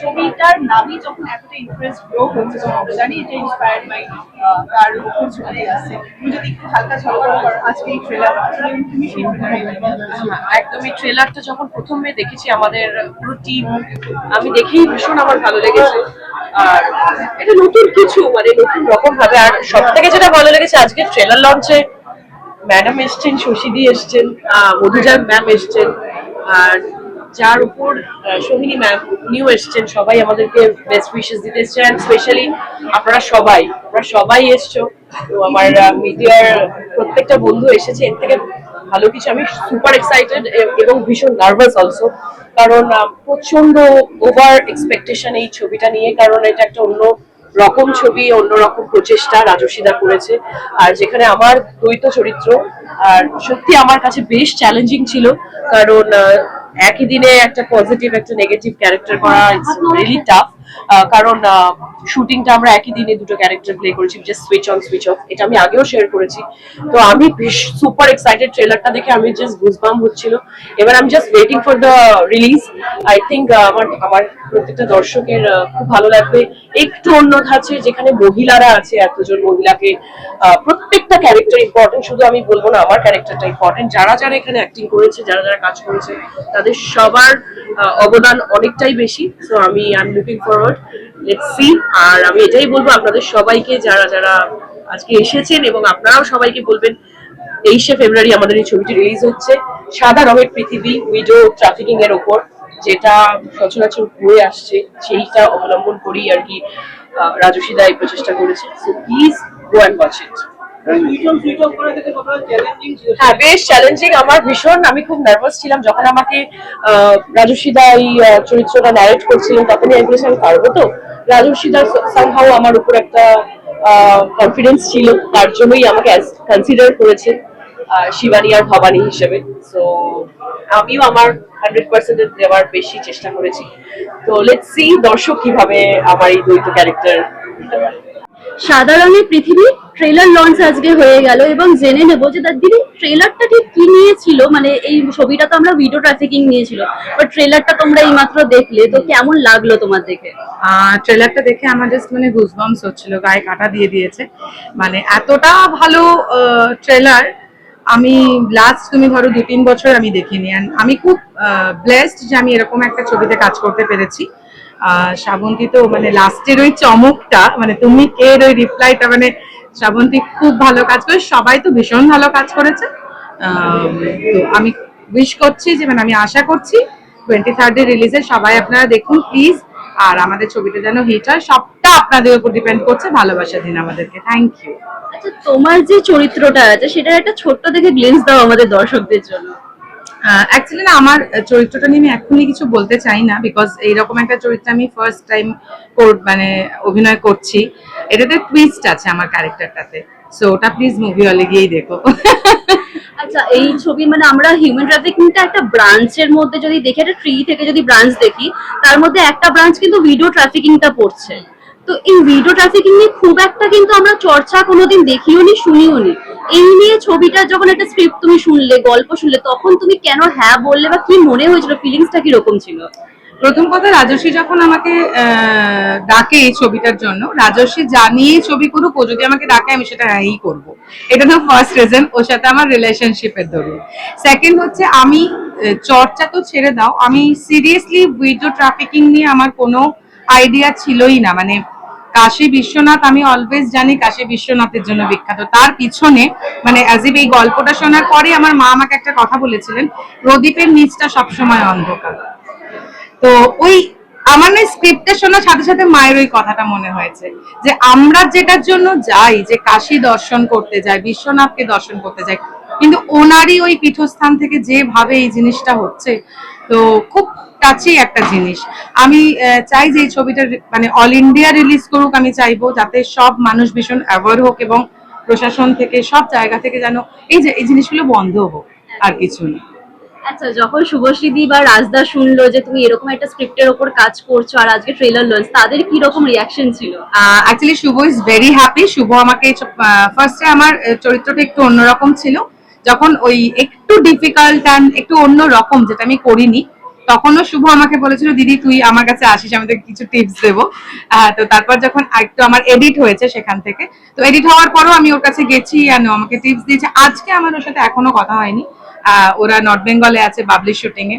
ছবিটার নামই যখন এতটা ইন্টারেস্ট গ্রো হচ্ছে আমরা জানি এটা ইন্সপায়ার্ড বাই তার উপর আছে। তুমি যদি একটু হালকা ঝলক আজকে এই ট্রেলার তুমি সেই হ্যাঁ, একদমই ট্রেলারটা যখন প্রথমে দেখেছি আমাদের পুরো টিম আমি দেখেই ভীষণ আমার ভালো লেগেছে। আর এটা নতুন কিছু মানে নতুন রকম ভাবে আর সব থেকে যেটা ভালো লেগেছে আজকে ট্রেলার লঞ্চে ম্যাডাম এসছেন শশীদি এসছেন আহ, মধুজান ম্যাম এসছেন আর যার উপর সোহিনী ম্যাম নিউ এসছেন সবাই আমাদেরকে বেস্ট উইশেস দিতে এসছেন অ্যান্ড স্পেশালি আপনারা সবাই আপনারা সবাই এসছো। তো আমার মিডিয়ার প্রত্যেকটা বন্ধু এসেছে এর থেকে ভালো কিছু আমি সুপার এক্সাইটেড এবং ভীষণ নার্ভাস অলসো কারণ প্রচণ্ড ওভার এক্সপেকটেশন এই ছবিটা নিয়ে কারণ এটা একটা অন্য রকম ছবি অন্যরকম প্রচেষ্টা রাজস্বীদা করেছে। আর যেখানে আমার দ্বৈত চরিত্র, আর সত্যি আমার কাছে বেশ চ্যালেঞ্জিং ছিল, কারণ একই দিনে একটা পজিটিভ একটা নেগেটিভ ক্যারেক্টার করা ইটস রিয়েলি টাফ কারণ শুটিংটা আমরা একই দিনে দুটো ক্যারেক্টার প্লে করেছি just switch on switch off এটা আমি আগেও শেয়ার করেছি। তো আমি সুপার এক্সাইটেড ট্রেলারটা দেখে আমি জাস্ট গুজবাম হচ্ছিল। এবার আমি just waiting for the release I think আমার আমার প্রত্যেকটা দর্শকের খুব ভালো লাগবে। একটু অন্য ধাঁচে যেখানে মহিলারা আছে, এতজন মহিলাকে প্রত্যেকটা ক্যারেক্টার ইম্পর্টেন্ট শুধু আমি বলব না, আমার ক্যারেক্টারটা ইম্পর্টেন্ট যারা যারা এখানে অ্যাক্টিং করেছে, যারা যারা কাজ করেছে, তাদের সবার অবদান অনেকটাই বেশি। তো আমি I am looking forward let's see আর আমি এটাই বলব আপনাদের সবাইকে যারা যারা আজকে এসেছেন এবং আপনারাও সবাইকে বলবেন তেইশে ফেব্রুয়ারি আমাদের এই ছবিটি রিলিজ হচ্ছে। সাদা রঙের পৃথিবী উইডো ট্রাফিকিং এর ওপর যেটা সচরাচর হয়ে আসছে সেইটা অবলম্বন করেই আর কি আহ, রাজস্বীদা এই প্রচেষ্টা করেছে। So please go and watch it হ্যাঁ বেশ চ্যালেঞ্জিং আমার ভীষণ আমি খুব নার্ভাস ছিলাম যখন আমাকে আহ, রাজস্বীদা এই চরিত্রটা ন্যারেট করছিলেন তখনই আমি বলেছি আমি পারব তো। রাজস্বীদার সামহাও আমার উপর একটা কনফিডেন্স ছিল তার জন্যই আমাকে কনসিডার করেছেন আহ, শিবানী আর ভবানী হিসেবে। সো আমিও আমার হান্ড্রেড পার্সেন্ট দেওয়ার বেশি চেষ্টা করেছি। তো লেটস সি দর্শক কীভাবে আমার এই দ্বৈত ক্যারেক্টার সাদা রঙের পৃথিবী ট্রেলার লঞ্চ আজকে হয়ে গেল এবং জেনে নেব যে তার দিদি ট্রেলারটা ঠিক কি নিয়েছিল? মানে এই ছবিটা তো আমরা ভিডিও ট্রাফিকিং নিয়েছিল বাট ট্রেলারটা তোমরা এই মাত্র দেখলে, তো কেমন লাগল তোমার দেখে? ট্রেলারটা দেখে আমার জাস্ট মানে গুজবামস হচ্ছিল, গায়ে কাটা দিয়ে দিয়েছে। মানে এতটা ভালো ট্রেলার আমি লাস্ট তুমি ধরো দু তিন বছর আমি দেখিনি। And আমি খুব ব্লেসড যে আমি এরকম একটা ছবিতে কাজ করতে পেরেছি। শ্রাবন্তী তো মানে লাস্টের ওই চমকটা মানে তুমি এর ওই রিপ্লাইটা মানে শ্রাবন্তী খুব ভালো কাজ করে, সবাই তো ভীষণ ভালো কাজ করেছে। তো আমি উইশ করছি যে মানে আমি আশা করছি টোয়েন্টি থার্ডে রিলিজে সবাই আপনারা দেখুন প্লিজ আর আমাদের ছবিটা যেন হিট হয়, সবটা আপনাদের উপর ডিপেন্ড করছে ভালোবাসা দিন আমাদেরকে। থ্যাংক ইউ আচ্ছা তোমার যে চরিত্রটা আছে সেটা একটা ছোট্ট দেখে গ্লেন্স দাও আমাদের দর্শকদের জন্য। অ্যাকচুয়ালি না, আমার চরিত্রটা নিয়ে আমি এখনই কিছু বলতে চাই না বিকজ এইরকম একটা চরিত্র আমি ফার্স্ট টাইম মানে অভিনয় করছি। এটাতে টুইস্ট আছে আমার ক্যারেক্টারটাতে সো ওটা প্লিজ মুভি হলে গিয়েই দেখো। আচ্ছা এই ছবি মানে আমরা হিউম্যান ট্রাফিকিংটা একটা ব্রাঞ্চের মধ্যে যদি দেখি, একটা ট্রি থেকে যদি ব্রাঞ্চ দেখি, তার মধ্যে একটা ব্রাঞ্চ কিন্তু ভিডিও ট্রাফিকিংটা পড়ছে। তো এই ভিডিও ট্রাফিকিং নিয়ে খুব একটা কিন্তু আমরা চর্চা কোনোদিন দেখিও নি শুনিও নি এই নিয়ে ছবিটা যখন একটা স্ক্রিপ্ট তুমি শুনলে, গল্প শুনলে, তখন তুমি কেন হ্যাঁ বললে বা কি মনে হয়েছিল? ফিলিংসটা কি রকম ছিল? প্রথম কথা রাজস্বী যখন আমাকে ডাকে এই ছবিটার জন্য রাজস্বী জানিয়ে ছবি করুক, ও যদি আমাকে ডাকে, আমি সেটা হ্যাঁই করব। এটা তো ফার্স্ট রিজন ওর সাথে আমার রিলেশনশিপের দরুন। সেকেন্ড হচ্ছে, আমি চর্চা তো ছেড়ে দাও, আমি সিরিয়াসলি ভিডিও ট্রাফিকিং নিয়ে আমার কোনো আইডিয়া ছিলই না। মানে কাশী বিশ্বনাথ, আমি অলওয়েজ জানি কাশী বিশ্বনাথের জন্য বিখ্যাত। তার পিছনে মানে অ্যাজ এই গল্পটা শোনার পরে আমার মা আমাকে একটা কথা বলেছিলেন, প্রদীপের নিচটা সবসময় অন্ধকার। তো ওই, আমার না স্ক্রিপ্টটা শোনার সাথে সাথে মায়ের ওই কথাটা মনে হয়েছে, যে আমরা যেটার জন্য যাই, যে কাশী দর্শন করতে যাই, বিশ্বনাথকে দর্শন করতে যাই, কিন্তু ওনারই ওই পীঠস্থান থেকে যেভাবে এই জিনিসটা হচ্ছে, তো খুব টাচি একটা জিনিস। আমি চাই যে এই ছবিটা মানে অল ইন্ডিয়া রিলিজ করুক আমি চাইব যাতে সব মানুষ ভীষণ অ্যাওয়ার হোক এবং প্রশাসন থেকে সব জায়গা থেকে যেন এই যে এই জিনিসগুলো বন্ধ হোক আর কিছু না। আচ্ছা যখন শুভশ্রীদি বা রাজদা শুনলো যে তুমি এরকম একটা স্ক্রিপ্টের ওপর কাজ করছ আর আজকে ট্রেলার লঞ্চ তাদের কি রকম রিয়াকশন ছিল? Actually Shubho is very happy Shubho আমাকে ফার্স্টে আমার চরিত্রটা একটু অন্যরকম ছিল। যখন ওই একটু ডিফিকাল্ট অ্যান্ড একটু অন্য রকম যেটা আমি করিনি তখনও শুভ আমাকে বলেছিল দিদি তুই আমার কাছে আসিস আমাদের কিছু টিপস দেবো। তো তারপর যখন একটু আমার এডিট হয়েছে সেখান থেকে তো এডিট হওয়ার পরও আমি ওর কাছে গেছি আর আমাকে টিপস দিয়েছে। আজকে আমার ওর সাথে এখনও কথা হয়নি। ওরা নর্থ বেঙ্গলে আছে বাবলি শুটিং এ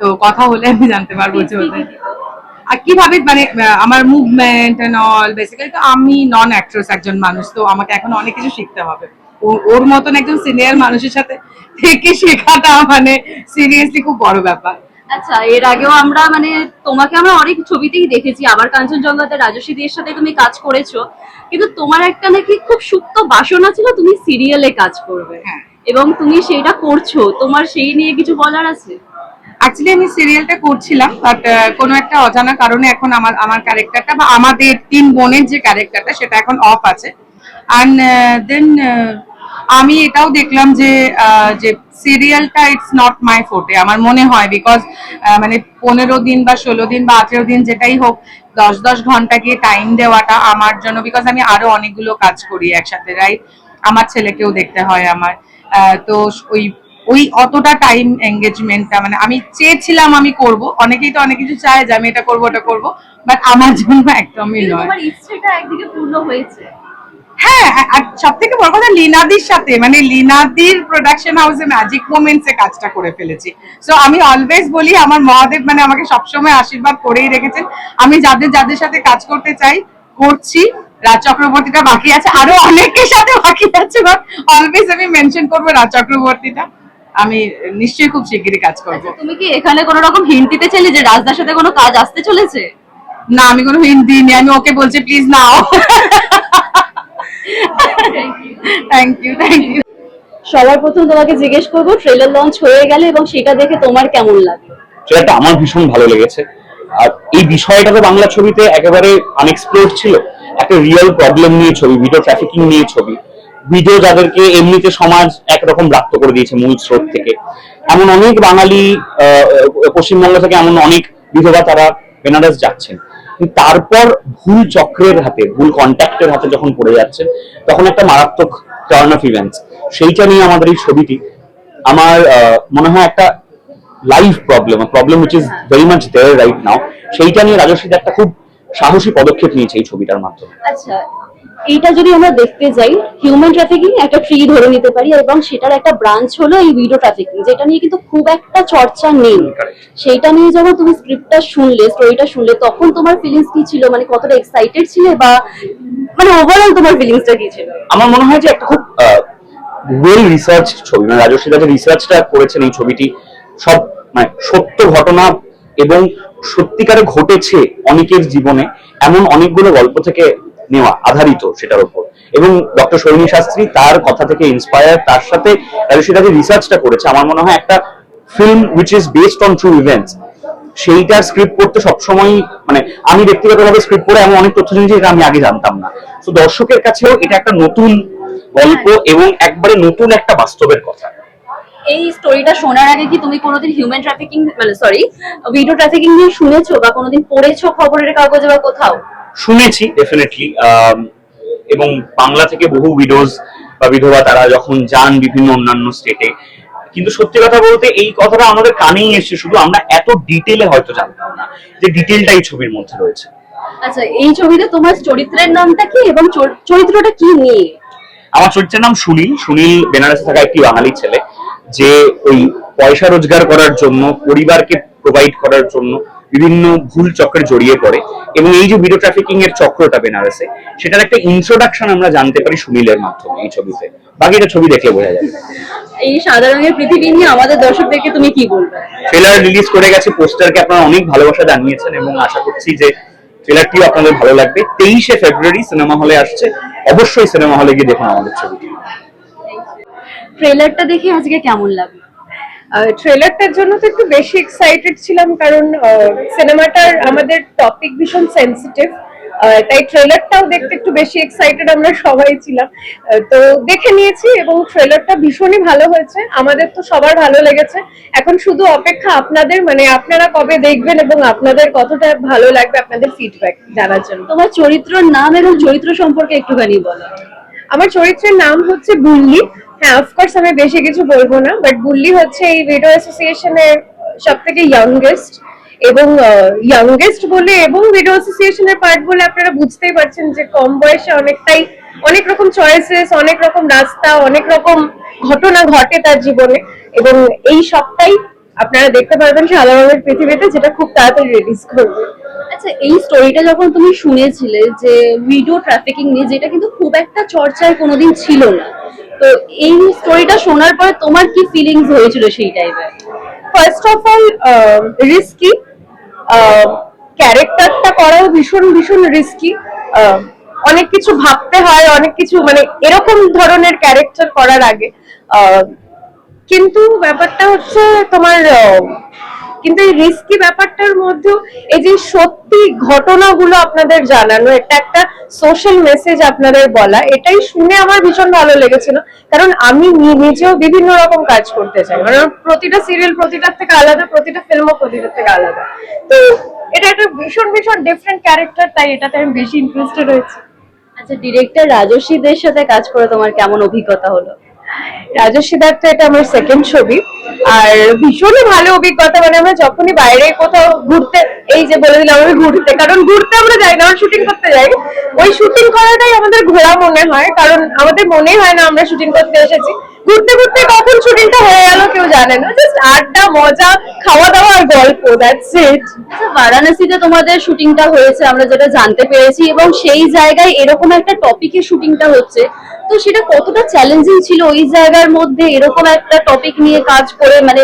তো কথা হলে আমি জানতে পারব যে ওদের আর কীভাবে মানে আমার মুভমেন্ট এন্ড অল বেসিক্যালি তো আমি নন অ্যাক্ট্রেস একজন মানুষ তো আমাকে এখন অনেক কিছু শিখতে হবে। ওর মতন একজন সিনিয়র মানুষের সাথে থেকে শেখাটা মানে সিরিয়াসলি খুব বড় ব্যাপার। আচ্ছা এর আগেও আমরা মানে তোমাকে আমরা অনেক ছবিতেই দেখেছি আবার কাঞ্চনজঙ্ঘাতে রাজস্বী দের সাথে তুমি কাজ করেছ কিন্তু তোমার একটা নাকি খুব সুপ্ত বাসনা ছিল তুমি সিরিয়ালে কাজ করবে। হ্যাঁ। এবং তুমি সেটা করছ তোমার সেই নিয়ে কিছু বলার আছে? অ্যাকচুয়ালি আমি সিরিয়ালটা করছিলাম বাট কোনো একটা অজানা কারণে এখন আমার আমার ক্যারেক্টারটা বা আমাদের তিন বোনের যে ক্যারেক্টারটা সেটা এখন অফ আছে। অ্যান্ড দেন আমি এটাও দেখলাম যে যে সিরিয়ালটা ইটস নট মাই ফোটে আমার মনে হয় বিকজ মানে পনেরো দিন বা ষোলো দিন বা আঠেরো দিন যেটাই হোক দশ দশ ঘণ্টা গিয়ে টাইম দেওয়াটা আমার জন্য বিকজ আমি আরও অনেকগুলো কাজ করি একসাথে রাইট আমার ছেলেকেও দেখতে হয় আমার। তো ওই ওই অতটা টাইম এঙ্গেজমেন্টটা মানে আমি চেয়েছিলাম আমি করব। অনেকেই তো অনেক কিছু চায় যে আমি এটা করব ওটা করব বাট আমার জন্য একদমই নয়। ইচ্ছেটা একদিকে পূর্ণ হয়েছে। হ্যাঁ আর সব থেকে বড় কথা লিনাদির সাথে মানে লিনাদির প্রোডাকশন হাউসে ম্যাজিক মোমেন্টস কাজটা করে ফেলেছি। সো আমি অলওয়েজ বলি আমার মহাদেব মানে আমাকে সবসময় আশীর্বাদ করেই রেখেছেন। আমি যাদের যাদের সাথে কাজ করতে চাই করছি। রাজ চক্রবর্তীটা বাকি আছে। আরও অনেকের সাথে বাকি আছে বাট অলওয়েজ আমি মেনশন করব রাজ চক্রবর্তীটা। আমি নিশ্চয়ই খুব শিগগিরই কাজ করব। আচ্ছা তুমি কি এখানে কোনো রকম হিন্ট দিতে চাইলে যে রাজদার সাথে কোনো কাজ আসতে চলেছে? না আমি কোনো হিন্ট দিইনি। আমি ওকে বলছি please now. Thank you thank you সবার প্রথম তোমাকে জিজ্ঞেস করব ট্রেলার লঞ্চ হয়ে গেলে এবং সেটা দেখে তোমার কেমন ট্রেলারটা আমার ভীষণ ভালো লেগেছে। আর এই বিষয়টা তো বাংলা ছবিতে একেবারে আনএক্সপ্লোর ছিল। একটা রিয়েল প্রবলেম নিয়ে ছবি ভিডিও ট্রাফিকিং নিয়ে ছবি। ভিডিও যাদেরকে এমনিতে সমাজ একরকম রাখতে করে দিয়েছে মূল স্রোত থেকে। এমন অনেক বাঙালি পশ্চিমবঙ্গ থেকে এমন অনেক বিধবা তারা বেনারস যাচ্ছেন। তারপর ভুল চক্রের হাতে, ভুল কন্ট্যাক্টের হাতে যখন পড়ে যাচ্ছে, তখন একটা মারাত্মক টার্ন অফ ইভেন্টস সেইটা নিয়ে আমাদের এই ছবিটি, আমার মনে হয় একটা life problem problem which is very much there right now সেইটা নিয়ে রাজস্বীতে একটা খুব সাহসী পদক্ষেপ নিয়েছে এই ছবিটার মাধ্যমে। আচ্ছা এইটা যদি আমরা দেখতে যাই হিউম্যান ট্রাফিকিং একটা ট্রি ধরে নিতে পারি এবং সেটার একটা ব্রাঞ্চ হলো এই ভিডিও ট্রাফিকিং যেটা নিয়ে কিন্তু খুব একটা চর্চা নেই. সেইটা নিয়ে যখন তুমি স্ক্রিপ্টটা শুনলে স্টোরিটা শুনলে তখন তোমার ফিলিংস কি ছিল? মানে কতটা এক্সাইটেড ছিলে বা মানে ওভারঅল তোমার ফিলিংসটা কি ছিল? আমার মনে হয় যে একটা খুব ওয়েল রিসার্চ ছবি মানে রাজস্বী যে রিসার্চটা করেছেন এই ছবিটি সব মানে সত্য ঘটনা এবং সত্যিকারে ঘটেছে অনেকের জীবনে এমন অনেকগুলো গল্প থেকে নেওয়া আধারিত সেটার উপর। এবং ডক্টর সৈনী শাস্ত্রী তার কথা থেকে ইন্সপায়ার তার সাথে রাজস্বী যে রিসার্চটা করেছে। আমার মনে হয় একটা film which is based on true events সেইটার স্ক্রিপ্ট পড়তে সবসময় মানে আমি ব্যক্তিগতভাবে স্ক্রিপ্ট পড়ে এমন অনেক তথ্য জেনেছি যেটা আমি আগে জানতাম না। তো দর্শকের কাছেও এটা একটা নতুন গল্প এবং একবারে নতুন একটা বাস্তবের কথা। এই স্টোরিটা শোনার আগে কি তুমি কোনোদিন হিউম্যান ট্রাফিকিং মানে সরি ভিডিও ট্রাফিকিং নিয়ে শুনেছো বা কোনোদিন পড়েছো খবরের কাগজে বা কোথাও? শুনেছি ডেফিনেটলি এবং বাংলা থেকে বহু উইডোজ বা বিধবা তারা যখন যান বিভিন্ন অন্যান্য স্টেটে কিন্তু সত্যি কথা বলতে এই কথাটা আমাদের কানেই এসছে শুধু আমরা এত ডিটেলে হয়তো জানতাম না যে ডিটেলটা এই ছবির মধ্যে রয়েছে। আচ্ছা এই ছবিতে তোমার চরিত্রের নামটা কি এবং চর- চরিত্রটা কি নিয়ে? আমার চরিত্রের নাম সুনীল সুনীল বেনারসে থাকা একটি বাঙালি ছেলে। যে ওই পয়সা রোজগার করার জন্য পরিবারকে প্রোভাইড করার জন্য বিভিন্ন ভুল চক্রে জড়িয়ে পড়ে এবং এই যে ভিডিও ট্রাফিকিং এর চক্রটা বেনারসে সেটার একটা ইন্ট্রোডাকশন আমরা জানতে পারি সুনীলের মাধ্যমে এই ছবিতে। বাকিটা ছবি দেখলে বোঝা যাবে। এই সাদা রঙের পৃথিবী নিয়ে আমাদের দর্শকদেরকে তুমি কি বলবে? ট্রেলার রিলিজ করে গেছে পোস্টারকে আপনারা অনেক ভালোবাসা জানিয়েছেন এবং আশা করছি যে ট্রেলারটিও আপনাদের ভালো লাগবে। তেইশে ফেব্রুয়ারি সিনেমা হলে আসছে অবশ্যই সিনেমা হলে গিয়ে দেখুন আমাদের ছবিটি। ট্রেলারটা দেখে আজকে কেমন লাগল? ট্রেলারটার জন্য তো একটু বেশি এক্সাইটেড ছিলাম কারণ সিনেমাটার আমাদের টপিক ভীষণ সেন্সিটিভ তাই ট্রেলারটাও দেখতে একটু বেশি এক্সাইটেড আমরা সবাই ছিলাম। তো দেখে নিয়েছি এবং ট্রেলারটা ভীষণই ভালো হয়েছে। আমাদের তো সবার ভালো লেগেছে। এখন শুধু অপেক্ষা আপনাদের মানে আপনারা কবে দেখবেন এবং আপনাদের কতটা ভালো লাগবে আপনাদের ফিডব্যাক জানার জন্য। তোমার চরিত্রের নাম এবং চরিত্র সম্পর্কে একটুখানি বলো। আমার চরিত্রের নাম হচ্ছে বুল্লি। হ্যাঁ অফকোর্স আমি বেশি কিছু বলব না বাট বুল্লি হচ্ছে এই ভিডিও অ্যাসোসিয়েশনের সব থেকে ইয়াংগেস্ট এবং ইয়াংগেস্ট বলে এবং ভিডিও অ্যাসোসিয়েশনের পার্ট বলে আপনারা বুঝতেই পারছেন যে কম বয়সে অনেকটাই অনেক রকম চয়েসেস অনেক রকম রাস্তা, অনেক রকম ঘটনা ঘটে তার জীবনে এবং এই সবটাই আপনারা দেখতে পারবেন সাদা রঙের পৃথিবীতে যেটা খুব তাড়াতাড়ি রিলিজ করবে। আচ্ছা এই স্টোরিটা যখন তুমি শুনেছিলে যে ভিডিও ট্রাফিকিং নিয়ে, যেটা কিন্তু খুব একটা চর্চায় কোনোদিন ছিল না তো এই স্টোরিটা শোনার পরে তোমার কি ফিলিংস হয়েছিল সেই টাইমে ফার্স্ট অফ অল রিস্কি ক্যারেক্টারটা করাও ভীষণ ভীষণ রিস্কি অনেক কিছু ভাবতে হয় অনেক কিছু মানে এরকম ধরনের ক্যারেক্টার করার আগে। আহ, কিন্তু ব্যাপারটা হচ্ছে তোমার আহ, কিন্তু এই রিস্কি ব্যাপারটার মধ্যেও এই যে সত্যি ঘটনাগুলো আপনাদের জানানো, এটা একটা সোশ্যাল মেসেজ আপনাদের বলা, এটাই শুনে আমার ভীষণ ভালো লেগেছিল। কারণ আমি নিজেও বিভিন্ন রকম কাজ করতে চাই। মানে প্রতিটা সিরিয়াল প্রতিটার থেকে আলাদা, প্রতিটা ফিল্মও প্রতিটার থেকে আলাদা। তো এটা একটা ভীষণ ভীষণ ডিফারেন্ট ক্যারেক্টার তাই এটাতে আমি বেশি ইন্টারেস্টেড হয়েছি। আচ্ছা ডিরেক্টর রাজস্বীদের সাথে কাজ করে তোমার কেমন অভিজ্ঞতা হলো? রাজস্বী দত্ত, এটা আমার সেকেন্ড ছবি। আর ভীষণই ভালো অভিজ্ঞতা মানে আমরা যখনই বাইরে কোথাও ঘুরতে, এই যে বলে দিলাম আমি ঘুরতে, কারণ ঘুরতে আমরা যাই না, আমরা শুটিং করতে যাই। ওই শুটিং করাটাই আমাদের ঘোরা মনে হয়, কারণ আমাদের মনেই হয় না আমরা শুটিং করতে এসেছি। ঘুরতে ঘুরতে কখন শুটিংটা হয়ে গেল কেউ জানে না। জাস্ট আড্ডা, মজা খাওয়া দাওয়া আর গল্প দ্যাটস ইট আচ্ছা বারাণসীতে তোমাদের শুটিংটা হয়েছে, আমরা যেটা জানতে পেরেছি, এবং সেই জায়গায় এরকম একটা টপিকে শুটিংটা হচ্ছে। তো সেটা কতটা চ্যালেঞ্জিং ছিল ওই জায়গার মধ্যে এরকম একটা টপিক নিয়ে কাজ করে মানে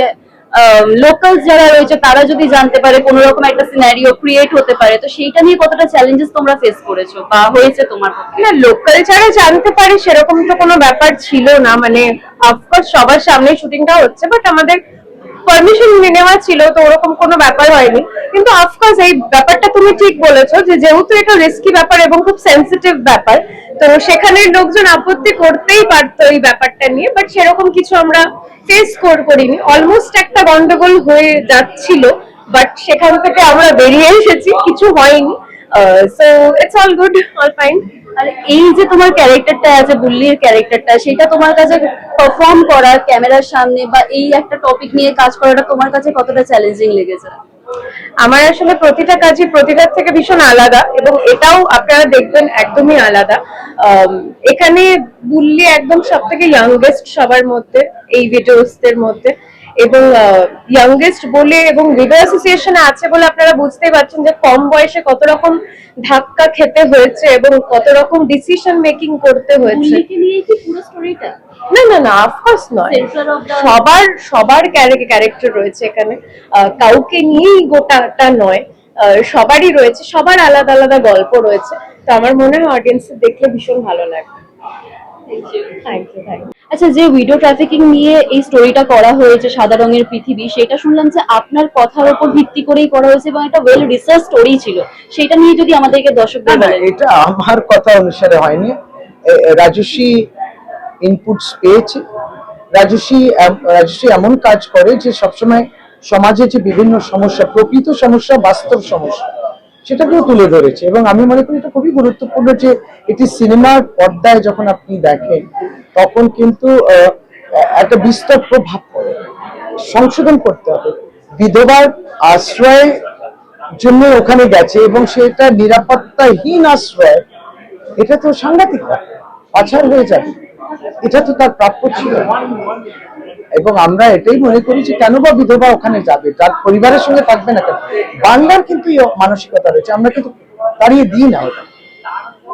লোকাল যারা রয়েছে, তারা যদি জানতে পারে কোনো রকম একটা সিনারিও ক্রিয়েট হতে পারে, তো সেইটা নিয়ে কতটা চ্যালেঞ্জেস তোমরা ফেস করেছ বা হয়েছে তোমার না লোকাল যারা জানতে পারে সেরকম তো কোনো ব্যাপার ছিল না মানে অফকোর্স সবার সামনে শুটিংটা হচ্ছে বাট আমাদের পারমিশন নেওয়া ছিল, তো ওরকম কোনো ব্যাপার হয়নি। কিন্তু অফকোর্স এই ব্যাপারটা তুমি ঠিক বলেছ যে যেহেতু এটা রিস্কি ব্যাপার এবং খুব সেন্সিটিভ ব্যাপার, তো সেখানের লোকজন আপত্তি করতেই পারতো এই ব্যাপারটা নিয়ে বাট সেরকম কিছু আমরা ফেস কর, করিনি। অলমোস্ট একটা গন্ডগোল হয়ে যাচ্ছিল বাট সেখান থেকে আমরা বেরিয়ে এসেছি, কিছু হয়নি। So it's all good all fine আর এই যে তোমার ক্যারেক্টারটা আছে, বুল্লির ক্যারেক্টারটা সেটা তোমার কাছে পারফর্ম করা ক্যামেরার সামনে বা এই একটা টপিক নিয়ে কাজ করাটা তোমার কাছে কতটা চ্যালেঞ্জিং লেগেছে? আমার আসলে প্রতিটা কাজই প্রতিটার থেকে ভীষণ আলাদা এবং এটাও আপনারা দেখবেন একদমই আলাদা। এখানে বুল্লি একদম সব থেকে ইয়াংগেস্ট সবার মধ্যে, এই ভিডিওসদের মধ্যে। এবং ইয়াংগেস্ট বলে এবং ভিডিও অ্যাসোসিয়েশনে আছে বলে আপনারা বুঝতেই পারছেন যে কম বয়সে কত রকম ধাক্কা খেতে হয়েছে এবং কত রকম ডিসিশন মেকিং করতে হয়েছে। না না না অফকোর্স নয়। সবার সবার ক্যারেক্টার রয়েছে এখানে। কাউকে নিয়েই গোটাটা নয়। আহ, সবারই রয়েছে সবার আলাদা আলাদা গল্প রয়েছে। তো আমার মনে হয় অডিয়েন্স দেখলে ভীষণ ভালো লাগবে। থ্যাংক ইউ থ্যাংক ইউ আচ্ছা যে ভিডিও ট্রাফিকিং নিয়ে এই স্টোরিটা করা হয়েছে সাদা রঙের পৃথিবী সেটা শুনলাম যে আপনার কথার উপর ভিত্তি করেই করা হয়েছে এবং একটা ওয়েল রিসার্চ স্টোরি ছিল। সেটা নিয়ে যদি আমাদেরকে না দর্শকদের বলেন এটা আমার কথা অনুসারে হয়নি। রাজস্বী ইনপুটস পেয়েছে। রাজস্বী রাজস্বী এমন কাজ করে যে সবসময় সমাজে যে বিভিন্ন সমস্যা প্রকৃত সমস্যা বাস্তব সমস্যা সেটাকেও তুলে ধরেছে। এবং আমি মনে করি এটা খুবই গুরুত্বপূর্ণ যে এটি সিনেমার পর্দায় যখন আপনি দেখেন তখন কিন্তু একটা বিস্তর প্রভাব পড়ে। সংশোধন করতে হবে। বিধবার আশ্রয় জন্য ওখানে গেছে এবং সেটা নিরাপত্তাহীন আশ্রয়, এটা তো সাংঘাতিক। পাচার হয়ে যাবে। এটা তো তার প্রাপ্য ছিল এবং আমরা এটাই মনে করি যে কেন বা বিধবা ওখানে যাবে? তার পরিবারের সঙ্গে থাকবে না কেন? বাংলার কিন্তু মানসিকতা রয়েছে। আমরা কিন্তু তাড়িয়ে দিই না ওটা।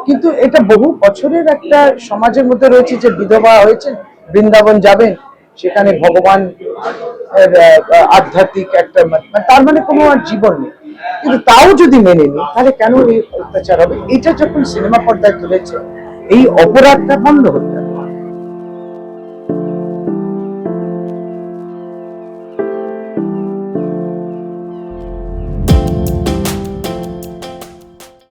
কিন্তু এটা বহু বছরের একটা সমাজের মধ্যে রয়েছে যে বিধবা হয়েছে বৃন্দাবন যাবেন, সেখানে ভগবান আধ্যাত্মিক একটা মানে তার মানে কোনো আর জীবন নেই। কিন্তু তাও যদি মেনে নিই তাহলে কেন এই অত্যাচার হবে? এটা যখন সিনেমা পর্দায় তুলেছে, এই অপরাধটা বন্ধ হতে